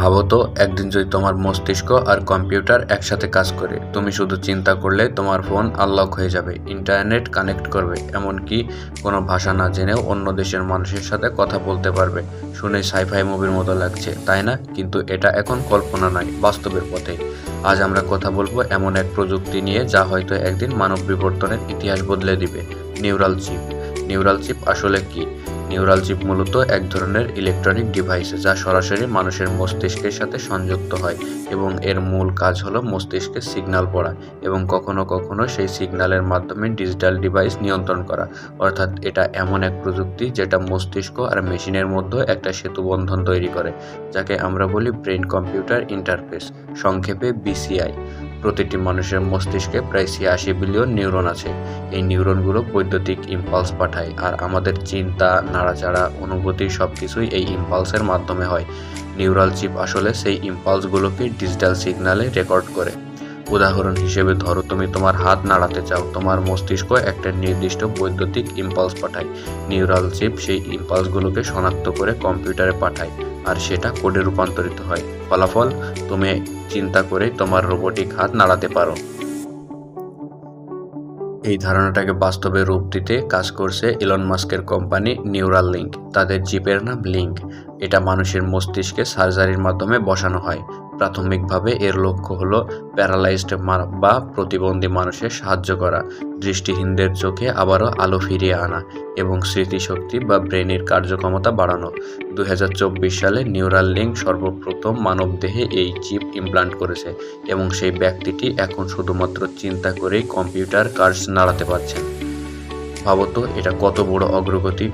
ভাবো তো, একদিন যদি তোমার মস্তিষ্ক আর কম্পিউটার একসাথে কাজ করে, তুমি শুধু চিন্তা করলে তোমার ফোন আনলক হয়ে যাবে ইন্টারনেট কানেক্ট করবে, এমনকি কোনো ভাষা না জেনেও অন্য দেশের মানুষের সাথে কথা বলতে পারবে। শুনে সাইফাই মুভির মতো লাগছে, তাই না? কিন্তু এটা এখন কল্পনা নয়, বাস্তবের পথে। আজ আমরা কথা বলব এমন এক প্রযুক্তি নিয়ে যা হয়তো একদিন মানব বিবর্তনের ইতিহাস বদলে দিবে নিউরাল চিপ নিউরাল চিপ আসলে কি? নিউরাল চিপ মূলত এক ধরনের ইলেকট্রনিক ডিভাইস যা সরাসরি মানুষের মস্তিষ্কের সাথে সংযুক্ত হয় এবং এর মূল কাজ হলো মস্তিষ্কে সিগন্যাল পড়া এবং কখনো কখনো সেই সিগন্যালের মাধ্যমে ডিজিটাল ডিভাইস নিয়ন্ত্রণ করা। অর্থাৎ এটা এমন এক প্রযুক্তি যেটা মস্তিষ্ক আর মেশিনের মধ্যে একটা সেতু বন্ধন তৈরি করে, যাকে আমরা বলি ব্রেন কম্পিউটার ইন্টারফেস সংক্ষেপে বিসিআই প্রতিটি মানুষের মস্তিষ্কে প্রায় ছিয়াশি বিলিয়ন নিউরন আছে। এই নিউরনগুলো বৈদ্যুতিক ইম্পালস পাঠায় আর আমাদের চিন্তা, নাড়াচাড়া, অনুভূতি সব কিছুই এই ইম্পালসের মাধ্যমে হয়। নিউরাল চিপ আসলে সেই ইম্পালসগুলোকে ডিজিটাল সিগন্যালে রেকর্ড করে। উদাহরণ হিসেবে ধরো, তুমি তোমার হাত নাড়াতে চাও, তোমার মস্তিষ্ক একটা নির্দিষ্ট বৈদ্যুতিক ইম্পালস পাঠায়। নিউরাল চিপ সেই ইম্পালসগুলোকে শনাক্ত করে কম্পিউটারে পাঠায়, আর সেটা কোডে রূপান্তরিত হয়। ফলাফল, তুমি চিন্তা করে তোমার রোবোটিক হাত নাড়াতে পারো। এই ধারণাটাকে বাস্তবে রূপ দিতে কাজ করছে ইলন মাস্কের কোম্পানি নিউরাল লিঙ্ক তাদের জিপের নাম লিঙ্ক এটা মানুষের মস্তিষ্কে সার্জারির মাধ্যমে বসানো হয়। প্রাথমিকভাবে এর লক্ষ্য হল প্যারালাইজড বা প্রতিবন্ধী মানুষের সাহায্য করা, দৃষ্টিহীনদের চোখে আবারও আলো ফিরিয়ে আনা এবং স্মৃতিশক্তি বা ব্রেনের কার্যক্ষমতা বাড়ানো। দু হাজার চব্বিশ সালে নিউরাল লিঙ্ক সর্বপ্রথম মানবদেহে এই চিপ ইমপ্লান্ট করেছে এবং সেই ব্যক্তিটি এখন শুধুমাত্র চিন্তা করেই কম্পিউটার কার্স নাড়াতে পারছেন ভাবতো এটা কত বড় অগ্রগতি।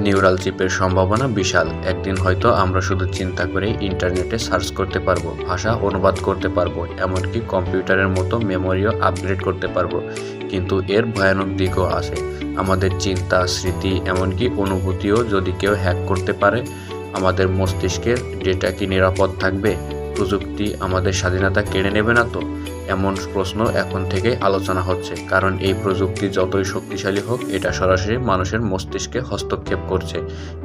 নিউরাল চিপের সম্ভাবনা বিশাল। একদিন হয়তো আমরা শুধু চিন্তা করে ইন্টারনেটে সার্চ করতে পারব, ভাষা অনুবাদ করতে পারব, এমনকি কম্পিউটারের মতো মেমোরিও আপগ্রেড করতে পারব। কিন্তু এর ভয়ানক দিকও আছে। আমাদের চিন্তা, স্মৃতি, এমনকি অনুভূতিও যদি কেউ হ্যাক করতে পারে, আমাদের মস্তিষ্কের ডেটা কি নিরাপদ থাকবে? প্রযুক্তি আমাদের স্বাধীনতা কেড়ে নেবে না তো? এমন প্রশ্ন এখন থেকে আলোচনা হচ্ছে, কারণ এই প্রযুক্তি যতই শক্তিশালী হোক, এটা সরাসরি মানুষের মস্তিষ্কে হস্তক্ষেপ করছে।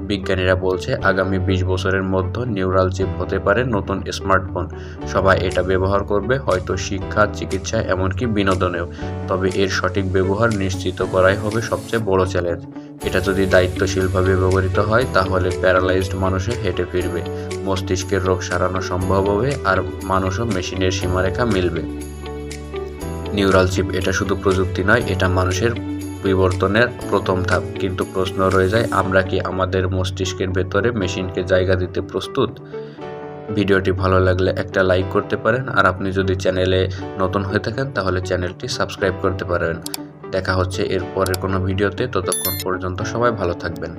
বিজ্ঞানীরা বলছে, আগামী বিশ বছরের মধ্যে নিউরাল চিপ হতে পারে নতুন স্মার্টফোন। সবাই এটা ব্যবহার করবে, হয়তো শিক্ষা, চিকিৎসা, এমনকি বিনোদনেও। তবে এর সঠিক ব্যবহার নিশ্চিত করাই হবে সবচেয়ে বড় চ্যালেঞ্জ। এটা যদি দায়িত্বশীলভাবে ব্যবহৃত হয়, তাহলে প্যারালাইজড মানুষে হেঁটে ফিরবে। মস্তিষ্কের রোগ সারানো সম্ভব হবে, আর মানুষও মেশিনের সীমারেখা মিলবে। নিউরাল চিপ এটা শুধু প্রযুক্তি নয়, এটা মানুষের বিবর্তনের প্রথম ধাপ। কিন্তু প্রশ্ন রয়ে যায়, আমরা কি আমাদের মস্তিষ্কের ভেতরে মেশিনকে জায়গা দিতে প্রস্তুত? ভিডিওটি ভালো লাগলে একটা লাইক করতে পারেন, আর আপনি যদি চ্যানেলে নতুন হয়ে থাকেন, তাহলে চ্যানেলটি সাবস্ক্রাইব করতে পারেন। দেখা হচ্ছে এর পরের কোনো ভিডিওতে, ততক্ষণ পর্যন্ত সবাই ভালো থাকবেন।